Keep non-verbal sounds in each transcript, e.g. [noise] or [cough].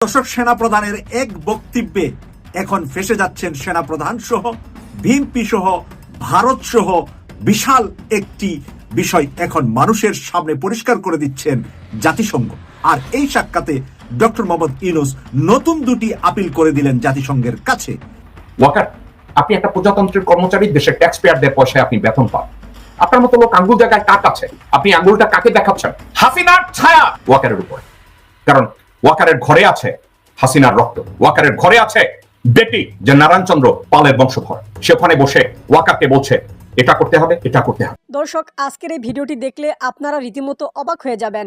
দর্শক, সেনাপ্রধানের এক বক্তব্যে এখন ফেসে যাচ্ছেন সেনাপ্রধান সহ বিএনপি সহ, ভারত সহ বিশাল একটি বিষয় এখন মানুষের সামনে পরিষ্কার করে দিচ্ছেন জাতিসংঘ। আর এই সাক্ষাতে ডক্টর মোহাম্মদ ইউনুস নতুন দুটি আপিল করে দিলেন জাতিসংঘের কাছে। ওয়াকার, আপনি একটা প্রজাতন্ত্রের কর্মচারী, দেশের ট্যাক্স পেয়ারদের পয়সায় আপনি বেতন পান। আপনার মতো লোক আঙ্গুল জায়গায় কাক আছে। আপনি আঙ্গুলটা কাকে দেখাচ্ছেন? হাসিনার ছায়া! ওয়াকারের উপরে। কারণ ওয়াকারের ঘরে আছে হাসিনার রক্ত। ওয়াকারের ঘরে আছে বেটি যে নারায়ণচন্দ্র পালের বংশধর। সে ওখানে বসে ওয়াকারকে বলছে, এটা করতে হবে, এটা করতে হবে। দর্শক, আজকের এই ভিডিওটি দেখলে আপনারা রীতিমতো অবাক হয়ে যাবেন।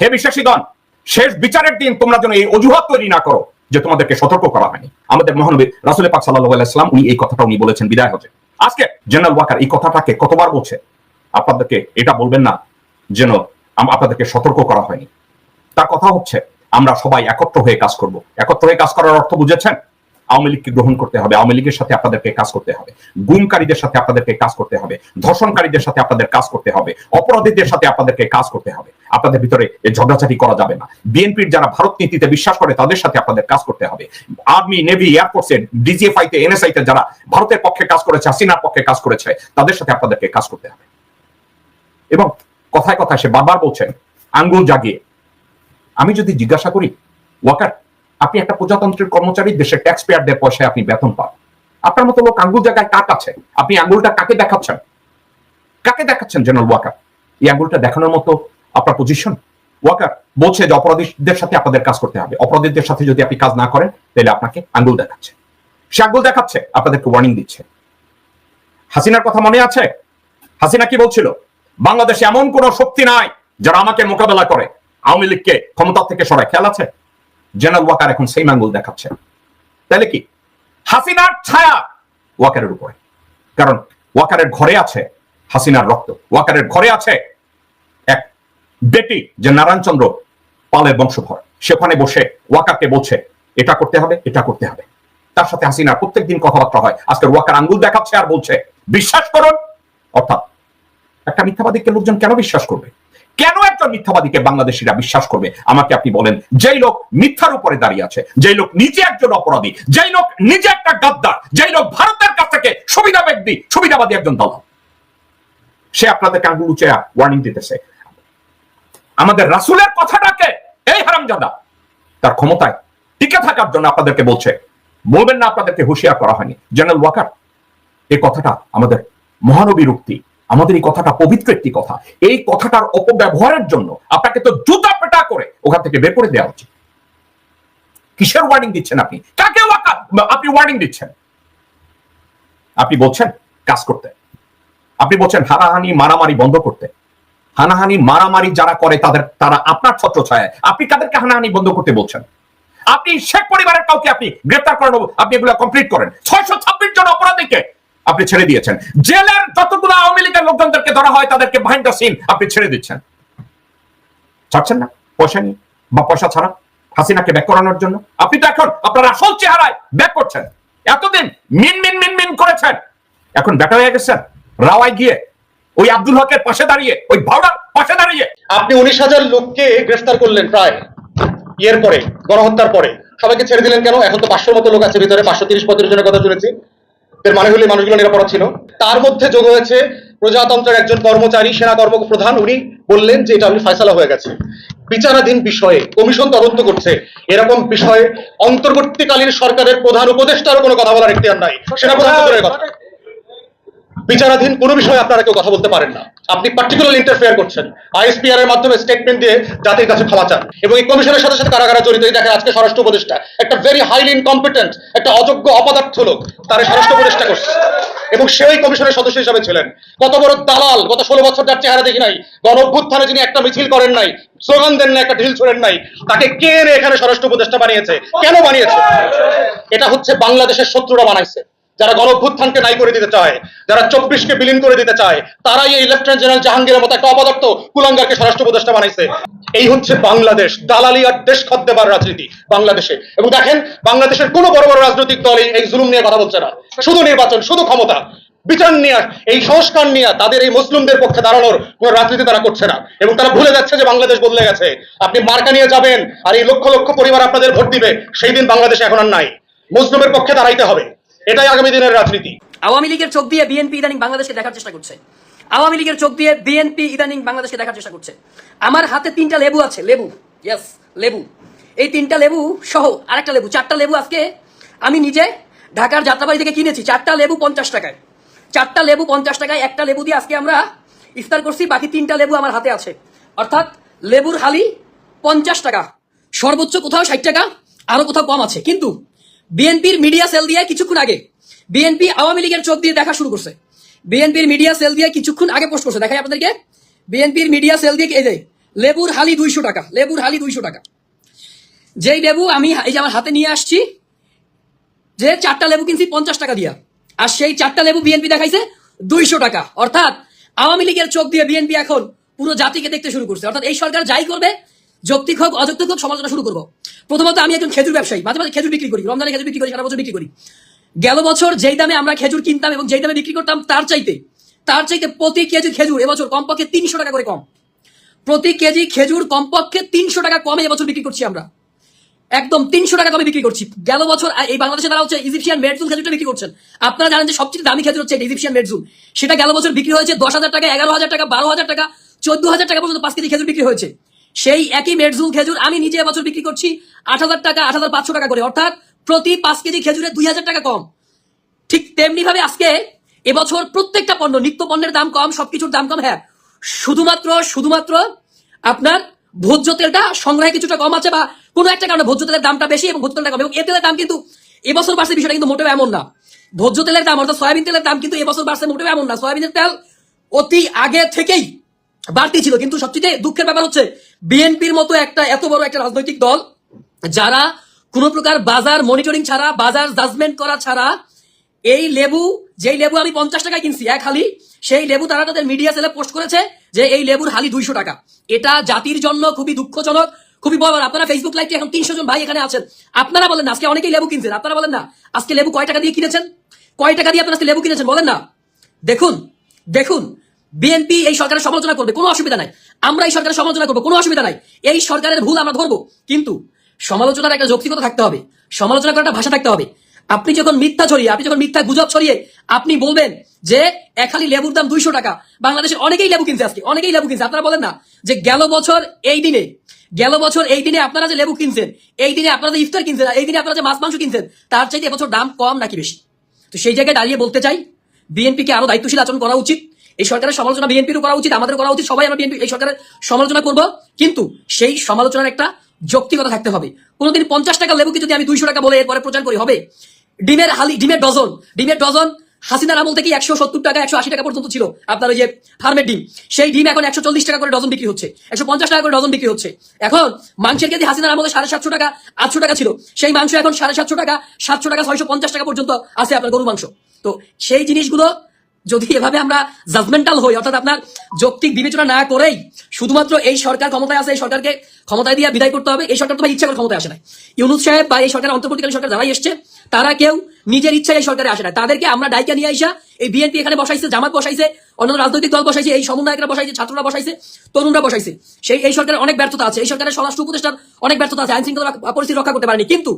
হে বিশ্বাসীগণ, শেষ বিচারের দিন তোমরা যেন এই অজুহাত তৈরি না করো যে তোমাদেরকে সতর্ক করা হয়নি। আমাদের মহানবী রাসুল পাক সাল্লাহ আলাইসালাম উনি এই কথাটা উনি বলেছেন বিদায় হচ্ছে আজকে জেনারেল ওয়াকার এই কথাটাকে কতবার বলছে? আপনাদেরকে এটা বলবেন না যেন আপনাদেরকে সতর্ক করা হয়নি। তার কথা হচ্ছে, আমরা সবাই একত্র হয়ে কাজ করব। একত্র হয়ে কাজ করার অর্থ বুঝেছেন? আওয়ামী লীগকে গ্রহণ করতে হবে, আওয়ামী লীগের সাথে আপনাদেরকে কাজ করতে হবে, গুমকারীদের সাথে আপনাদেরকে কাজ করতে হবে, ধর্ষণকারীদের সাথে আপনাদের কাজ করতে হবে, অপরাধীদের সাথে আপনাদেরকে কাজ করতে হবে, আপনাদের ভিতরে ঝগড়াঝাটি করা যাবে না। বিএনপির যারা ভারত নীতিতে বিশ্বাস করে, তাদের সাথে আপনাদের কাজ করতে হবে। আর্মি, নেভি ডিজিএফআই তে, এনএসআই তে যারা ভারতের পক্ষে কাজ করেছে, হাসিনার পক্ষে কাজ করেছে, তাদের সাথে আপনাদেরকে কাজ করতে হবে। এবং কথায় কথায় সে বারবার বলছেন, আঙ্গুল জাগিয়ে। আমি যদি জিজ্ঞাসা করি, ওয়াকার আপনি একটা প্রজাতন্ত্রের কর্মচারী, দেশের ট্যাক্স পেয়ারদের পয়সায় আপনি বেতন পান। আপনার মতো লোক আঙ্গুল জায়গায় কাক আছে? আপনি আঙ্গুলটা কাকে দেখাচ্ছেন? কাকে দেখাচ্ছেন জেনারেল ওয়াকার এই আঙ্গুলটা দেখানোর মতো আপনার পজিশন ওয়াকার বলছে যে অপরাধীদের সাথে আপনাদের কাজ করতে হবে। অপরাধীদের সাথে যদি আপনি কাজ না করেন, তাহলে আপনাকে আঙ্গুল দেখাচ্ছে। সে আঙ্গুল দেখাচ্ছে, আপনাদেরকে ওয়ার্নিং দিচ্ছে। হাসিনার কথা মনে আছে? হাসিনা কি বলছিল? বাংলাদেশে এমন কোন শক্তি নাই যারা আমাকে মোকাবেলা করে। আওয়ামী লীগকে ক্ষমতা থেকে সরায়। খেয়াল আছে? জেনারেল ওয়াকার এখন সেই আঙ্গুল দেখাচ্ছে। তাহলে কি? হাসিনার ছায়া ওয়াকারের উপরে। কারণ ওয়াকারের ঘরে আছে হাসিনার রক্ত। ওয়াকারের ঘরে আছে এক বেটি যে নারায়ণচন্দ্র পালের বংশধর। সেখানে বসে ওয়াকারকে বলছে, এটা করতে হবে, এটা করতে হবে। তার সাথে হাসিনার প্রত্যেকদিন কথাবার্তা হয়। আজকে ওয়াকার আঙ্গুল দেখাচ্ছে আর বলছে, বিশ্বাস করুন। অর্থাৎ একটা মিথ্যাবাদীকে লোকজন কেন বিশ্বাস করবে? কেন একজন মিথ্যাবাদীকে বাংলাদেশিরা বিশ্বাস করবে? আমাকে আপনি বলেন, যেই লোক মিথ্যার উপরে দাঁড়িয়ে আছে, যেই লোক নিজে একজন অপরাধী, যেই লোক নিজে একটা গাদ্দার, যেই লোক ভারতের কাছ থেকে সুবিধা ব্যক্তি, সুবিধাবাদী একজন দল সে আপনাদেরকে আঙ্গুল উঁচে ওয়ার্নিং দিতেছে। আমাদের রাসুলের কথাটাকে, এই হারামজাদা, তার ক্ষমতায় টিকে থাকার জন্য আপনাদেরকে বলছে, বলবেন না আপনাদেরকে হুঁশিয়ার করা হয়নি। জেনারেল ওয়াকার এই কথাটা আমাদের মহানবীর উক্তি আমাদের এই কথাটা পবিত্র একটি কথা। এই কথাটার অপব্যবহারের জন্য আপনাকে তো জুতা পেটা করে ওখান থেকে বের করে দেওয়া উচিত। কিসের ওয়ার্নিং দিচ্ছেন আপনি? কাকে আপনি ওয়ার্নিং দিচ্ছেন? আপনি বলছেন কাজ করতে। আপনি বলছেন হানাহানি, মারামারি বন্ধ করতে। হানাহানি, মারামারি যারা করে তাদের তারা আপনার ছত্র ছায় আপনি তাদেরকে হানাহানি বন্ধ করতে বলছেন? আপনি শেখ পরিবারের কাউকে আপনি গ্রেফতার করেন আপনি এগুলো কমপ্লিট করেন। ছয়শো ছাব্বিশ জন অপরাধীকে আপনি ছেড়ে দিয়েছেন। জেলের যতগুলো আওয়ামী লীগের লোকজনদেরকে ধরা হয়, তাদেরকে বিহাইন্ড দ্য সিন আপনি ছেড়ে দিচ্ছেন। ছাড়ছেন না? পয়সা নিয়ে বা পয়সা ছাড়া? হাসিনাকে ব্যাক করানোর জন্য? আপনি তো এখন আপনার আসল চেহারায় ব্যাক করছেন। এতদিন মিন মিন মিন মিন করেছেন। এখন ব্যাটা হয়ে গেছেন। রাওয়ায় গিয়ে ওই আব্দুল হকের পাশে দাঁড়িয়ে, ওই ভাওড়ার পাশে দাঁড়িয়ে। আপনি উনিশ হাজার লোককে গ্রেফতার করলেন প্রায় ইয়ের পরে, গণহত্যার পরে। সবাইকে ছেড়ে দিলেন কেন? এখন তো পাঁচশোর মতো লোক আছে ভিতরে, পাঁচশো তিরিশ পঁয়ত্রিশ জনের কথা শুনেছি। মানে হলে মানুষগুলো নিরাপরাধ ছিল। তার মধ্যে যোগ হয়েছে প্রজাতন্ত্রের একজন কর্মচারী সেনা কর্ম প্রধান উনি বললেন যে এটা উনি ফয়সালা হয়ে গেছে। বিচারাধীন বিষয়ে কমিশন তদন্ত করছে। এরকম বিষয়ে অন্তর্বর্তীকালীন সরকারের প্রধান উপদেষ্টার কোনো কথা বলার এখতিয়ার নাই। সেনা প্রধান কথা। বিচারাধীন কোনো বিষয়ে আপনারা কেউ কথা বলতে পারেন না। আপনি পার্টিকুলার ইন্টারফেয়ার করছেন। আইএসপিআর এর মাধ্যমে স্টেটমেন্ট দিয়ে জাতির কাছে ক্ষমা চান। এবং এই কমিশনের সাথে সাথে কারাগারে জড়িত দেখেন আজকে স্বরাষ্ট্র উপদেষ্টা, একটা ভেরি হাইলি ইনকম্পিটেন্ট একটা অযোগ্য অপদার্থ লোক, তার স্বরাষ্ট্র উপদেষ্টা করছে। এবং সে ওই কমিশনের সদস্য হিসাবে ছিলেন। কত বড় দালাল, গত ষোলো বছর যার চেহারা দেখি নাই। গণ অভ্যুত্থানে যিনি একটা মিছিল করেন নাই, স্লোগান দেন না একটা ঢিল ছোড়েন নাই, তাকে কে এখানে স্বরাষ্ট্র উপদেষ্টা বানিয়েছে? কেন বানিয়েছে? এটা হচ্ছে বাংলাদেশের শত্রুরা বানাইছে। যারা গণভ্যুত্থানকে নাই করে দিতে চায়, যারা চব্বিশকে বিলীন করে দিতে চায়, তারাই এই লেফটেন্যান্ট জেনারেল জাহাঙ্গীরের মতো একটা অপদার্থ কুলাঙ্গারকে স্বরাষ্ট্র উপদেষ্টা বানাইছে। এই হচ্ছে বাংলাদেশ, দালালি আর দেশ দেবার রাজনীতি বাংলাদেশে। এবং দেখেন, বাংলাদেশের কোনো বড় বড় রাজনৈতিক দল এই জুলুম নিয়ে কথা বলছে না। শুধু নির্বাচন, শুধু ক্ষমতা। বিচার নিয়ে, এই সংস্কার নিয়ে তাদের এই মুসলিমদের পক্ষে দাঁড়ানোর কোন রাজনীতি তারা করছে না। এবং তারা ভুলে যাচ্ছে যে বাংলাদেশ বদলে গেছে। আপনি মার্কা নিয়ে যাবেন, আর এই লক্ষ লক্ষ পরিবার আপনাদের ভোট দিবে, সেই দিন বাংলাদেশে এখন আর নাই। মুসলিমের পক্ষে দাঁড়াইতে হবে। এটাই আগামী দিনের রাজনীতি। আওয়ামী লীগের চোখ দিয়ে বিএনপি ইদানিং বাংলাদেশকে দেখার চেষ্টা করছে। আওয়ামী লীগের চোখ দিয়ে বিএনপি ইদানিং বাংলাদেশকে দেখার চেষ্টা করছে। আমার হাতে তিনটা লেবু আছে, লেবু ইয়েস লেবু। এই তিনটা লেবু সহ আরেকটা লেবু, চারটা লেবু আজকে আমি নিজে ঢাকার যাত্রাবাড়ি থেকে কিনেছি, চারটা লেবু পঞ্চাশ টাকায়। চারটা লেবু পঞ্চাশ টাকায়, একটা লেবু দিয়ে আজকে আমরা ইফতার করছি, বাকি তিনটা লেবু আমার হাতে আছে। অর্থাৎ লেবুর হালি পঞ্চাশ টাকা, সর্বোচ্চ কোথাও ষাট টাকা, আরও কোথাও কম আছে। কিন্তু বিএনপির মিডিয়া সেল দিয়ে কিছুক্ষণ আগে, বিএনপি আওয়ামী লীগের চোখ দিয়ে দেখা শুরু করছে। বিএনপির মিডিয়া সেল দিয়ে কিছুক্ষণ আগে পোস্ট করছে। দেখাই আপনাদেরকে। বিএনপির মিডিয়া সেল দিয়ে এই যে, লেবুর হালি দুইশো টাকা, লেবুর হালি দুইশো টাকা। যেই লেবু আমি এই যে আমার হাতে নিয়ে আসছি, যে চারটা লেবু কিনছি পঞ্চাশ টাকা দিয়া। আর সেই চারটা লেবু বিএনপি দেখাইছে দুইশো টাকা। অর্থাৎ আওয়ামী লীগের চোখ দিয়ে বিএনপি এখন পুরো জাতিকে দেখতে শুরু করছে। অর্থাৎ এই সরকার যাই করবে যৌক্তিক হোক, অযৌক্তিক হোক, সমালোচনা শুরু করব। প্রথমত আমি একজন খেজুর ব্যবসায়ী, মাঝে মাঝে খেজুর বিক্রি করি, রমজানে খেজুর বিক্রি করি, সারা বছর বিক্রি করি। গেল বছর যেই দামে আমরা খেজুর কিনতাম এবং যেই দামে বিক্রি করতাম, তার চাইতে তার চাইতে প্রতি কেজি খেজুর এবছর কমপক্ষে তিনশো টাকা করে কম। প্রতি কেজি খেজুর কমপক্ষে তিনশো টাকা কমে এবছর বিক্রি করছি আমরা। একদম তিনশো টাকা কমে বিক্রি করছি। গেল বছর এই বাংলাদেশে তারা হচ্ছে ইজিপশিয়ান মেডজুল খেজুরটা বিক্রি করছেন, আপনারা জানেন যে সবচেয়ে দামি খেজুর হচ্ছে ইজিপশিয়ান মেডজুল সেটা গেল বছর বিক্রি হয়েছে দশ হাজার টাকা, এগারো হাজার টাকা, বারো হাজার টাকা, চোদ্দ হাজার টাকা পর্যন্ত পাঁচ কেজি খেজুর বিক্রি হয়েছে। সেই একই মেডজুল খেজুর আমি নিজে এবছর বিক্রি করছি আট হাজার টাকা, আট হাজার পাঁচশো টাকা করে। অর্থাৎ প্রতি পাঁচ কেজি খেজুরে দুই হাজার টাকা কম। ঠিক তেমনি ভাবে আজকে এবছর প্রত্যেকটা পণ্য, নিত্য পণ্যের দাম কম, সবকিছুর দাম কম হ্যাঁ। শুধুমাত্র শুধুমাত্র আপনার ভোজ্য তেলটা, সংগ্রহে কিছুটা কম আছে বা কোনো একটা কারণে ভোজ্য তেলের দামটা বেশি এবং ভোজ্য তেলটা কম, এবং এ তেলের দাম কিন্তু এবছর বাড়ছে, বিষয়টা কিন্তু মোটেও এমন না। ভোজ্য তেলের দাম, অর্থাৎ সয়াবিন তেলের দাম কিন্তু এবছর বাড়ছে, মোটেও এমন না। সয়াবিনের তেল অতি আগে থেকেই বাড়তি ছিল, কিন্তু সবচেয়ে দুঃখের ব্যাপার হচ্ছে বিএনপির মতো একটা, এত বড় একটা রাজনৈতিক দল যারা কোনো প্রকার বাজার মনিটরিং ছাড়া, বাজার জাজমেন্ট করা ছাড়া, এই লেবু, যেই লেবু আমি পঞ্চাশ টাকায় কিনছি, এক হালি, সেই লেবু তারা তাদের মিডিয়া সেলে পোস্ট করেছে যে এই লেবুর হালি দুইশো টাকা। এটা জাতির জন্য খুবই দুঃখজনক, খুবই বড় আপনারা ফেসবুক লাইভে এখন তিনশো জন ভাই এখানে আছেন। আপনারা বলেন না, আজকে অনেকেই লেবু কিনছেন। আপনারা বলেন না, আজকে লেবু কয় টাকা দিয়ে কিনেছেন? কয় টাকা দিয়ে আপনারা আজকে লেবু কিনেছেন? বলেন না। দেখুন দেখুন, বিএনপি এই সরকারের সমালোচনা করবে, কোনো অসুবিধা নাই। আমরা এই সরকারের সমালোচনা করব, কোনো অসুবিধা নাই। এই সরকারের ভুল আমরা ধরবো, কিন্তু সমালোচনার একটা যৌক্তিকতা থাকতে হবে। সমালোচনা করার একটা ভাষা থাকতে হবে। আপনি যখন মিথ্যা ছড়িয়ে, আপনি যখন মিথ্যা গুজব ছড়িয়ে আপনি বলবেন যে এক খালি লেবুর দাম দুইশো টাকা। বাংলাদেশে অনেকেই লেবু কিনছে আজকে, অনেকেই লেবু কিনছে। আপনারা বলেন না যে, গেল বছর এই দিনে, গেল বছর এই দিনে আপনারা যে লেবু কিনছেন, এই দিনে আপনারা যে ইফতার কিনছেন, এই দিনে আপনারা যে মাছ, মাংস কিনছেন, তার চাইতে এবছর দাম কম নাকি বেশি? তো সেই জায়গায় দাঁড়িয়ে বলতে চাই, বিএনপিকে আরও দায়িত্বশীল আচরণ করা উচিত। এই সরকারের সমালোচনা বিএনপিরও করা উচিত, আমাদের করা উচিত, সবাই আমরা বিএনপি এই সরকারের সমালোচনা করব। কিন্তু সেই সমালোচনার একটা যৌক্তিকতা থাকতে হবে। কোনোদিন পঞ্চাশ টাকা লেবুকে যদি আমি দুইশো টাকা বলে এরপরে প্রচার করি, হবে? ডিমের হালি, ডিমের ডজন ডিমের ডজন হাসিনার আমল থেকে একশো সত্তর টাকা, একশো আশি টাকা পর্যন্ত ছিল আপনার ওই যে ফার্মের ডিম। সেই ডিম এখন একশো চল্লিশ টাকা করে ডজন বিক্রি হচ্ছে, একশো পঞ্চাশ টাকা করে ডজন বিক্রি হচ্ছে। এখন মাংসের কেজি হাসিনার আমলে সাড়ে সাতশো টাকা, আটশো টাকা ছিল। সেই মাংস এখন সাড়ে সাতশো টাকা সাতশো টাকা, ছয়শো পঞ্চাশ টাকা পর্যন্ত আছে আপনার গরু মাংস। তো সেই জিনিসগুলো যদি এভাবে আমরা জাজমেন্টাল হই, অর্থাৎ আপনার যৌক্তিক বিবেচনা না করেই শুধুমাত্র এই সরকার ক্ষমতায় আছে, এই সরকারকে ক্ষমতায় দিয়ে বিদায় করতে হবে, এই সরকার তো ভাই ইচ্ছা করে ক্ষমতায় আসে না ইউনুস সাহেব বা এই সরকারের অন্তর্বর্তীকালীন সরকার যারাই এসছে, তারা কেউ নিজের ইচ্ছায় এই সরকারে আসে না তাদেরকে আমরা ডাইকা নিয়ে আইসা এই বিএনপি এখানে বসাইছে, জামাত বসাইছে, অন্যান্য রাজনৈতিক দল বসাইছে, এই সমন্বয়করা বসাইছে, ছাত্ররা বসাইছে, তরুণরা বসাইছে। সেই, এই সরকারের অনেক ব্যর্থতা আছে, এই সরকারের স্বরাষ্ট্র উপদেষ্টার অনেক ব্যর্থতা আছে আইন শৃঙ্খলা পরিস্থিতি রক্ষা করতে পারেনি। কিন্তু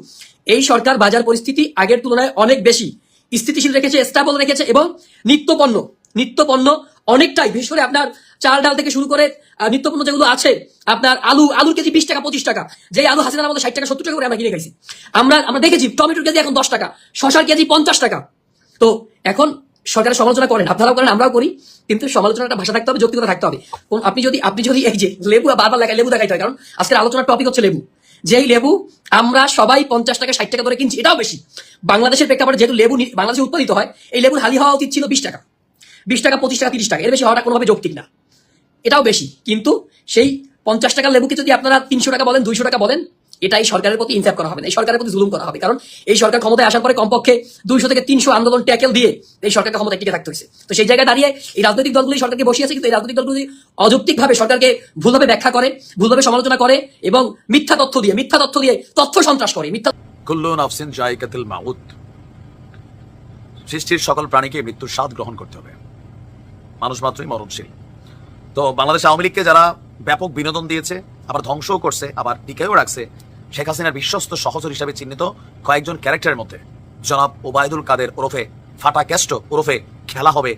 এই সরকার বাজার পরিস্থিতি আগের তুলনায় অনেক বেশি। স্থিতিশীল রেখেছে স্টেবল রেখেছে এবং নিত্যপণ্য নিত্যপণ্য অনেকটাই করে আপনার চাল ডাল থেকে শুরু করে নিত্যপণ্য যেগুলো আছে, আপনার আলু, আলুর কেজি বিশ টাকা, পঁচিশ টাকা। যে আলু হাসিনার মধ্যে ষাট টাকা, সত্তর টাকা করে আমরা কিনে খাইছি। আমরা আমরা দেখেছি, টমেটোর কেজি এখন দশ টাকা শশার কেজি পঞ্চাশ টাকা। তো এখন সরকারের সমালোচনা করেন, আপনারাও করেন, আমরাও করি, কিন্তু সমালোচনার একটা ভাষা থাকতে হবে, যৌক্তিকতা থাকতে হবে। আপনি যদি আপনি যদি এই যে লেবু, বারবার লেবু দেখাইতে হয়, কারণ আজকের আলোচনার টপিক হচ্ছে লেবু। যেই লেবু আমরা সবাই পঞ্চাশ টাকা, ষাট টাকা ধরে কিনছি, এটাও বেশি। বাংলাদেশের প্রেক্ষাপটে যেহেতু লেবু বাংলাদেশে উৎপাদিত হয়, এই লেবুর হালি হওয়া উচিত ছিল বিশ টাকা। বিশ টাকা, পঁচিশ টাকা, তিরিশ টাকা, এর বেশি হওয়াটা কোনোভাবে যৌক্তিক না। এটাও বেশি। কিন্তু সেই পঞ্চাশ টাকার লেবুকে যদি আপনারা তিনশো টাকা বলেন, দুইশো টাকা বলেন এটাই সরকারের প্রতি ইনসাফ করা হবে না, এই সরকারের প্রতি জুলুম করা হবে। কারণ এই সরকার ক্ষমতায় আসার পরে কমপক্ষে দুইশো থেকে তিনশো আন্দোলন ট্যাকেল দিয়ে এই সরকারকে ক্ষমতায় টিকে থাকতে হয়েছে। তো সেই জায়গায় দাঁড়িয়ে এই রাজনৈতিক দলগুলি সরকারকে বসিয়েছে, কিন্তু এই রাজনৈতিক দলগুলি অযৌক্তিকভাবে সরকারকে ভুলভাবে ব্যাখ্যা করে, ভুলভাবে সমালোচনা করে এবং মিথ্যা তথ্য দিয়ে, মিথ্যা তথ্য দিয়ে তথ্য সন্ত্রাস করে, মিথ্যা কুল্লু নাফসিন জায়কাতিল মাউত। সৃষ্টির সকল প্রাণীকে মৃত্যুর স্বাদ গ্রহণ করতে হবে। মানুষ মাত্রই মরণশীল। তো বাংলাদেশ আওয়ামী লীগকে যারা ব্যাপক বিনোদন দিয়েছে, আবার ধ্বংসও করছে, আবার টিকেও রাখছে শেখ হাসিনার বিশ্বস্ত সহচর হিসাবে চিহ্নিত কয়েকজন ক্যারেক্টারের মধ্যে। জনাব ওবায়দুল কাদের ওরফে ফাটা ক্যাস্ট ওরফে খেলা হবে।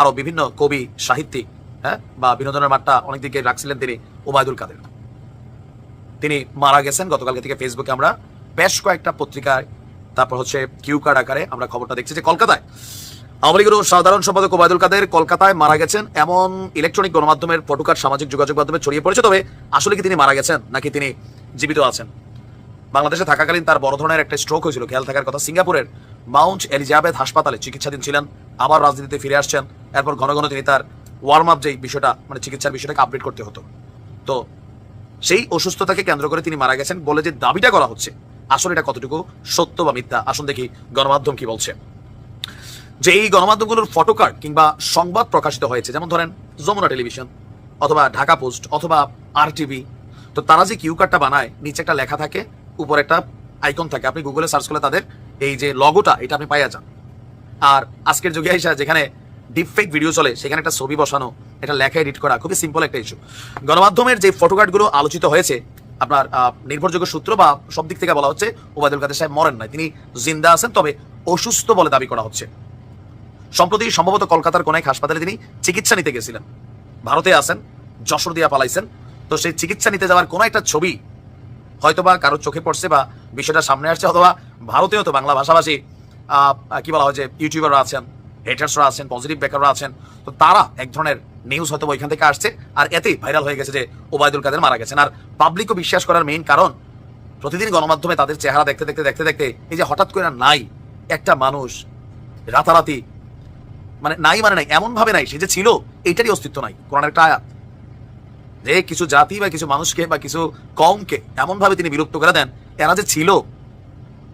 আরও বিভিন্ন কবি, সাহিত্যিক হ্যাঁ বা বিনোদনের মাঠটা অনেক দিকে রাখছিলেন তিনি ওবায়দুল কাদের। তিনি মারা গেছেন গতকালকে থেকে ফেসবুকে আমরা বেশ কয়েকটা পত্রিকায়। তারপর হচ্ছে কিউ কার্ড আকারে আমরা খবরটা দেখছি যে কলকাতায় আওয়ামী লীগের সাধারণ সম্পাদক ওবায়দুল কাদের কলকাতায় মারা গেছেন এমন ইলেকট্রনিক গণমাধ্যমের ফটোকার সামাজিক যোগাযোগ মাধ্যমে ছড়িয়ে পড়েছে। তবে আসলে কি তিনি মারা গেছেন? নাকি তিনি জীবিত আছেন। বাংলাদেশে থাকাকালীন তার বড় ধরনের একটা স্ট্রোক হয়েছিল। খেয়াল থাকার কথা, সিঙ্গাপুরের মাউন্ট এলিজাবেথ হাসপাতালে চিকিৎসাধীন ছিলেন, আবার রাজনীতিতে ফিরে আসছেন। এরপর ঘন ঘন তিনি তার ওয়ার্ম আপ যেই বিষয়টা মানে চিকিৎসার বিষয়টাকে আপডেট করতে হতো। তো সেই অসুস্থতাকে কেন্দ্র করে তিনি মারা গেছেন বলে যে দাবিটা করা হচ্ছে, আসলে এটা কতটুকু সত্য বা মিথ্যা? আসুন দেখি গণমাধ্যম কি বলছে। যে এই গণমাধ্যমগুলোর ফটোকার্ড কিংবা সংবাদ প্রকাশিত হয়েছে, যেমন ধরেন যমুনা টেলিভিশন, অথবা ঢাকা পোস্ট, অথবা আর টিভি তো তারা যে কিউ কার্ডটা বানায়, নিচে একটা লেখা থাকে, উপরে একটা আইকন থাকে। আপনি গুগলে সার্চ করলে তাদের এই যে লগোটা এটা আপনি পাইয়া যান। আর আজকের যুগে আইসা যেখানে ডিপফেক ভিডিও চলে, সেখানে একটা ছবি বসানো, এটা লেখা এডিট করা, খুবই সিম্পল একটা ইস্যু গণমাধ্যমের যে ফটোকার্ডগুলো আলোচিত হয়েছে, আপনার নির্ভরযোগ্য সূত্র বা সব দিক থেকে বলা হচ্ছে, ওবায়দুল কাদের সাহেব মরেন নাই। তিনি জিন্দা আছেন, তবে অসুস্থ বলে দাবি করা হচ্ছে। সম্প্রতি সম্ভবত কলকাতার কোন এক হাসপাতালে তিনি চিকিৎসা নিতে গেছিলেন। ভারতে আছেন, যশোর দিয়া পালাইছেন। তো সেই চিকিৎসা নিতে যাওয়ার কোনো একটা ছবি হয়তোবা কারও চোখে পড়ছে বা বিষয়টা সামনে আসছে, অথবা ভারতেও তো বাংলা ভাষাভাষী কি বলা হয় যে ইউটিউবাররা আছেন হেটার্সরা আছেন পজিটিভ বেকাররা আছেন, তো তারা এক ধরনের নিউজ হয়তো ওইখান থেকে আসছে আর এতেই ভাইরাল হয়ে গেছে যে ওবায়দুল কাদের মারা গেছেন। আর পাবলিকও বিশ্বাস করার মেইন কারণ প্রতিদিন গণমাধ্যমে তাদের চেহারা দেখতে দেখতে দেখতে দেখতে এই যে হঠাৎ করে নাই একটা মানুষ, রাতারাতি মানে নাই মানে নাই এমন ভাবে নাই, সে যে ছিল এইটারই অস্তিত্ব নাই। কোরআনের একটা আয়াত যে কিছু জাতি বা কিছু মানুষকে বা কিছু কমকে এমন ভাবে তিনি বিলুপ্ত করে দেন, এরা যে ছিল,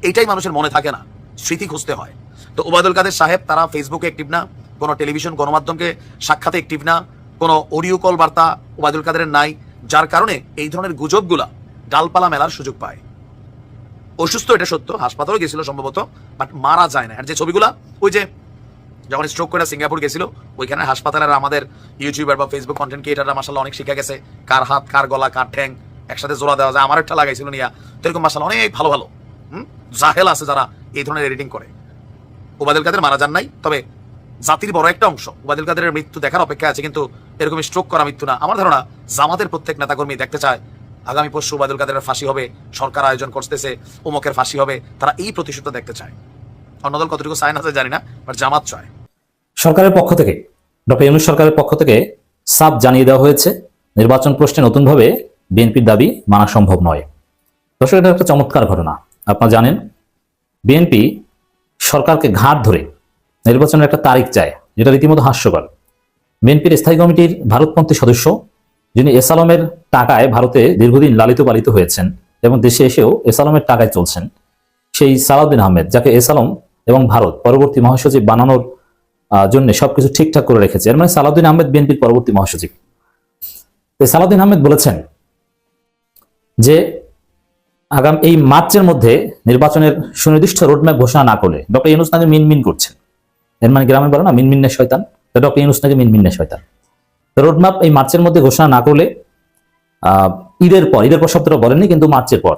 এটাই মানুষের মনে থাকে না, স্মৃতি খুঁজতে হয়। তো ওবায়দুল কাদের সাহেব, তারা ফেসবুকে অ্যাক্টিভ না, কোনো টেলিভিশন গণমাধ্যমকে সাক্ষাতে অ্যাক্টিভ না, কোনো অডিও কল বার্তা ওবায়দুল কাদের নাই, যার কারণে এই ধরনের গুজবগুলা ডালপালা মেলার সুযোগ পায়। অসুস্থ এটা সত্য হাসপাতালে গেছিল সম্ভবত বাট মারা যায় না। আর যে ছবিগুলা, ওই যে যখন স্ট্রোক করে সিঙ্গাপুর গেছিল, ওইখানে হাসপাতালের আমাদের ইউটিউবার বা ফেসবুক কন্টেন্ট ক্রিয়েটাররা মাসাল্লাহ অনেক শিখে গেছে, কার হাত, কার গলা, কার ঠ্যাং একসাথে জোড়া দেওয়া যায়। আমার একটা লাগাইছিল নিয়া। তো এরকম মাসাল্লাহ অনেক ভালো ভালো, হুম? জাহেল আছে যারা এই ধরনের এডিটিং করে। ওবায়দুল কাদের মারা যান নাই, তবে জাতির বড় একটা অংশ। ওবায়দুল কাদের মৃত্যু দেখার অপেক্ষা আছে, কিন্তু এরকম স্ট্রোক করা মৃত্যু না। আমার ধারণা জামাতের প্রত্যেক নেতাকর্মী দেখতে চায়, আগামী পরশু ওবায়দুল কাদের ফাঁসি হবে, সরকার আয়োজন করতেছে, উমকের ফাঁসি হবে, তারা এই প্রতিশোধটা দেখতে চায়। অন্য দল কতটুকু সাইন আছে জানি না বাট জামাত চায়। সরকারের পক্ষ থেকে, ডক্টর ইউনুস সরকারের পক্ষ থেকে সাফ জানিয়ে দেওয়া হয়েছে, নির্বাচন প্রশ্নে নতুনভাবে বিএনপির দাবি মানা সম্ভব নয়। দর্শক, এটা একটা চমৎকার ঘটনা। আপনারা জানেন, বিএনপি সরকারকে ঘাট ধরে নির্বাচনের একটা তারিখ চায়, যেটা রীতিমতো হাস্যকর। বিএনপির স্থায়ী কমিটির ভারতপন্থী সদস্য, যিনি এসালমের টাকায় ভারতে দীর্ঘদিন লালিত পালিত হয়েছেন এবং দেশে এসেও এসালমের টাকায় চলছেন, সেই সালাউদ্দিন আহমেদ, যাকে এসালম এবং ভারত পরবর্তী মহাসচিব বানানোর জন্য সবকিছু ঠিকঠাক করে রেখেছে। এর মানে সালাউদ্দিন আহমেদ বিএনপির পরবর্তী মহাসচিব। সালাউদ্দিন আহমেদ বলেছেন যে, আগাম, এই মার্চের মধ্যে নির্বাচনের সুনির্দিষ্ট রোডম্যাপ ঘোষণা না করলে ডক্টর ইউনুস নাকি মিনমিন করছেন। এর মানে গ্রামে বলে না মিনমিনের শয়তান। ডক্টর ইউনুস নাকি মিনমিনের শয়তান। রোডম্যাপ এই মার্চের মধ্যে ঘোষণা না করলে ঈদের পর ঈদের পর শব্দটা বলেননি, কিন্তু মার্চের পর।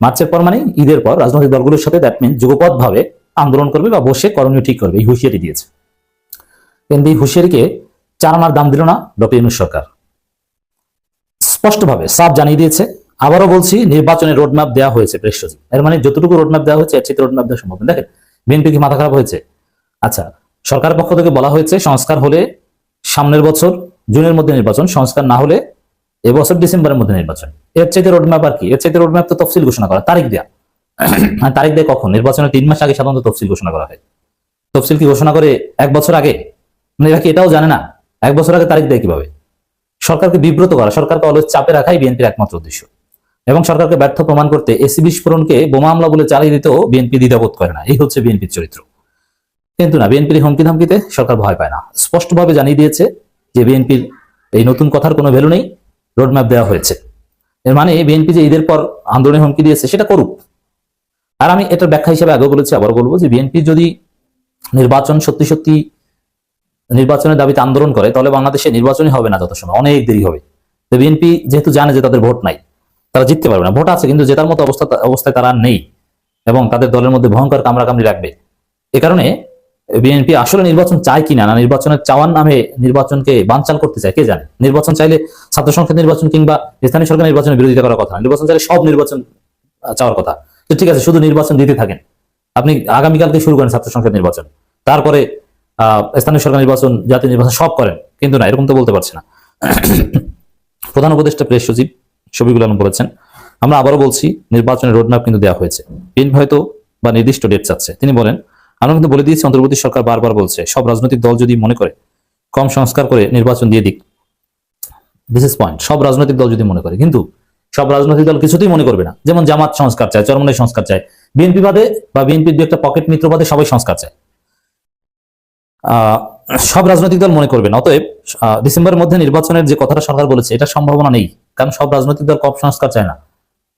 মার্চের পর মানে ঈদের পর রাজনৈতিক দলগুলোর সাথে দ্যাট মিন যুগপথ ভাবে আন্দোলন করবে বা বসে করণীয় ঠিক করবে, এই হুঁশিয়ারি দিয়েছে। কিন্তু এই হুঁশিয়ারিকে চার আনার দাম দিল না ডক্টর সরকার। স্পষ্টভাবে সাফ জানিয়ে দিয়েছে, আবারও বলছি নির্বাচনের রোডম্যাপ দেওয়া হয়েছে প্রেস এর মানে যতটুকু রোডম্যাপ দেওয়া হয়েছে, এর চেয়ে রোডম্যাপ দেওয়া সম্ভব। দেখেন বিএনপি কি মাথা খারাপ হয়েছে? আচ্ছা সরকার পক্ষ থেকে বলা হয়েছে, সংস্কার হলে সামনের বছর, জুনের মধ্যে নির্বাচন, সংস্কার না হলে এবছর ডিসেম্বরের মধ্যে নির্বাচন। এর চাইতে রোডম্যাপ আর কি? এর চাইতে রোডম্যাপ তো তফসিল ঘোষণা করা, তারিখ দেয়া। [clears throat] আর তারিখ দেয় কখন? নির্বাচনের তিন মাস আগে সাধারণত তফসিল ঘোষণা করা হয়। তফসিল কি ঘোষণা করে এক বছর আগে? মানে এরা কি এটাও জানে না? এক বছর আগে তারিখ দেয় কীভাবে? সরকারকে বিব্রত করা, সরকারকে অলওয়েজ চাপে রাখাই বিএনপির একমাত্র উদ্দেশ্য। এবং সরকারকে ব্যর্থ প্রমাণ করতে এসি বিস্ফোরণকে বোমা হামলা বলে চালিয়ে দিতেও বিএনপি দ্বিধাবোধ করে না। এই হচ্ছে বিএনপির চরিত্র। কিন্তু না, বিএনপির হুমকি ধামকিতে সরকার ভয় পায় না। স্পষ্টভাবে জানিয়ে দিয়েছে যে বিএনপির এই নতুন কথার কোনো ভ্যালু নেই, রোডম্যাপ দেওয়া হয়েছে। এর মানে বিএনপি যে ঈদের পর আন্দোলনে হুমকি দিয়েছে, সেটা করুক। আর আমি এটার ব্যাখ্যা হিসেবে আগেও বলেছি আবার বলব যে বিএনপি যদি নির্বাচন সত্যি সত্যি নির্বাচনের দাবিতে আন্দোলন করে, তাহলে বাংলাদেশে নির্বাচনই হবে না যত সময়, অনেক দেরি হবে। তো বিএনপি যেহেতু জানে যে তাদের ভোট নাই, তারা জিততে পারবে না। ভোট আছে, কিন্তু জেতার মতো অবস্থা, অবস্থায় তারা নেই এবং তাদের দলের মধ্যে ভয়ঙ্কর কামড়াকামড়ি রাখবে এ কারণে বিএনপি আসলে নির্বাচন চায় কিনা না নির্বাচনের চাওয়ার নামে নির্বাচনকে বানচাল করতে চায়, কে জানে? নির্বাচন চাইলে ছাত্র সংসদ নির্বাচন কিংবা স্থানীয় সরকার নির্বাচনের বিরোধিতা করার কথা নির্বাচন চাইলে সব নির্বাচন চাওয়ার কথা। তো ঠিক আছে, শুধু নির্বাচন দিতে থাকেন। আপনি আগামীকালকে শুরু করেন ছাত্র সংসদ নির্বাচন। তারপরে স্থানীয় সরকার নির্বাচন, জাতীয় নির্বাচন সব করেন, কিন্তু না, এরকম তো বলতে পারছি না। প্রধান উপদেষ্টা প্রেস সচিব শফিকুল আলম বলেছেন, আমরা আবারও বলছি, নির্বাচনের রোডম্যাপ কিন্তু দেওয়া হয়েছে। বিএনপি হয়তো বা নির্দিষ্ট ডেট চাচ্ছে। তিনি বলেন আমরা কিন্তু বলে দিয়েছি, অন্তর্বর্তী সরকার বারবার বলছে, সব রাজনৈতিক দল যদি মনে করে, কম সংস্কার করে নির্বাচন দিয়ে দিক। দিস ইস পয়েন্ট সব রাজনৈতিক দল যদি মনে করে, কিন্তু সব রাজনৈতিক দল কিছুতেই মনে করবে না। যেমন জামাত সংস্কার চায় চরমনের সংস্কার চায়। বিএনপি বাদে বা বিএনপির দু একটা পকেট মিত্র বাদে সবাই সংস্কার চায়। সব রাজনৈতিক দল মনে করবে না। অতএব ডিসেম্বরের মধ্যে নির্বাচনের যে কথাটা সরকার বলেছে, এটা সম্ভাবনা নেই। কারণ সব রাজনৈতিক দল কম সংস্কার চায় না।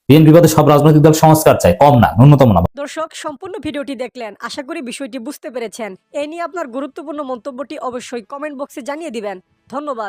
বিএনপি বাদে সব রাজনৈতিক দল সংস্কার চায়, কম না, ন্যূনতম না। দর্শক, সম্পূর্ণ ভিডিওটি দেখলেন। আশা করি বিষয়টি বুঝতে পেরেছেন। এই নিয়ে আপনার গুরুত্বপূর্ণ মন্তব্যটি অবশ্যই কমেন্ট বক্সে জানিয়ে দিবেন। ধন্যবাদ।